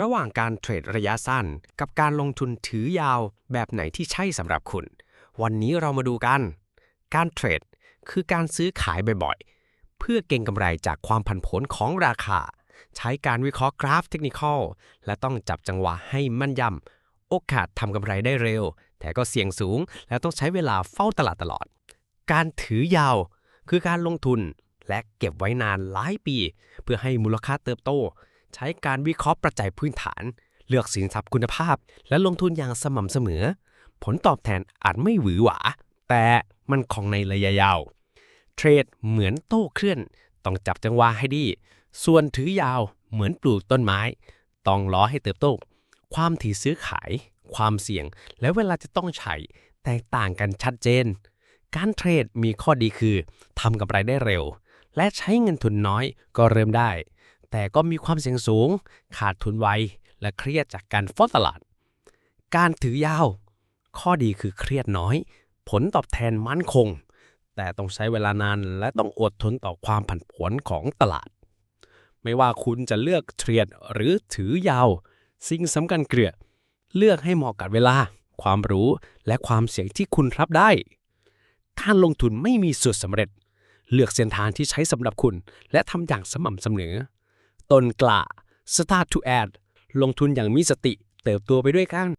ระหว่างการเทรดระยะสั้น กับการลงทุนถือยาวแบบไหนที่ใช่สำหรับคุณ วันนี้เรามาดูกัน การเทรดคือการซื้อขายบ่อยๆ เพื่อเก็งกำไรจากความผันผวนของราคา ใช้การวิเคราะห์กราฟเทคนิคอลและต้องจับจังหวะให้มั่นยำโอกาสทำกำไรได้เร็ว แต่ก็เสี่ยงสูง และต้องใช้เวลาเฝ้าตลาดตลอด การถือยาว คือการลงทุนและเก็บไว้นานหลายปี เพื่อให้มูลค่าเติบโต ใช้การวิเคราะห์ปัจจัยพื้นฐาน เลือกสินทรัพย์คุณภาพ และลงทุนอย่างสม่ำเสมอ ผลตอบแทนอาจไม่หวือหวา แต่มันของในระยะยาว เทรดเหมือนโต้เคลื่อน ต้องจับจังหวะให้ดี ส่วนถือยาวเหมือนปลูกต้นไม้ ต้องรอให้เติบโต ความถี่ซื้อขาย ความเสี่ยง และเวลาจะต้องใช้แตกต่างกันชัดเจน การเทรดมีข้อดีคือทำกำไรได้เร็ว และใช้เงินทุนน้อยก็เริ่มได้ แต่ก็มีความเสี่ยงสูง ขาดทุนไว และเครียดจากการฟ้อตลาด การถือยาว ข้อดีคือเครียดน้อย ผลตอบแทนมั่นคง แต่ต้องใช้เวลานานและต้องอดทนต่อความผันผวนของตลาด ไม่ว่าคุณจะเลือกเทรดหรือถือยาว สิ่งสำคัญเกลือ เลือกให้เหมาะกับเวลา ความรู้และความเสี่ยงที่คุณรับได้ การลงทุนไม่มีสูตรสำเร็จ เลือกเส้นทางที่ใช้สำหรับคุณ และทำอย่างสม่ำเสมอ ตนกล่า start to add ลงทุนอย่างมีสติ เติบโตไปด้วยกัน